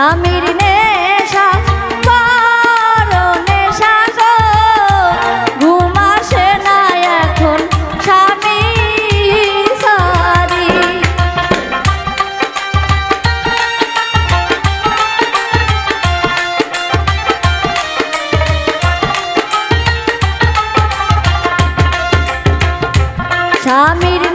স্বামীর নেশা বড় নেশা গো ঘুম না এখন স্বামী সারি। স্বামীর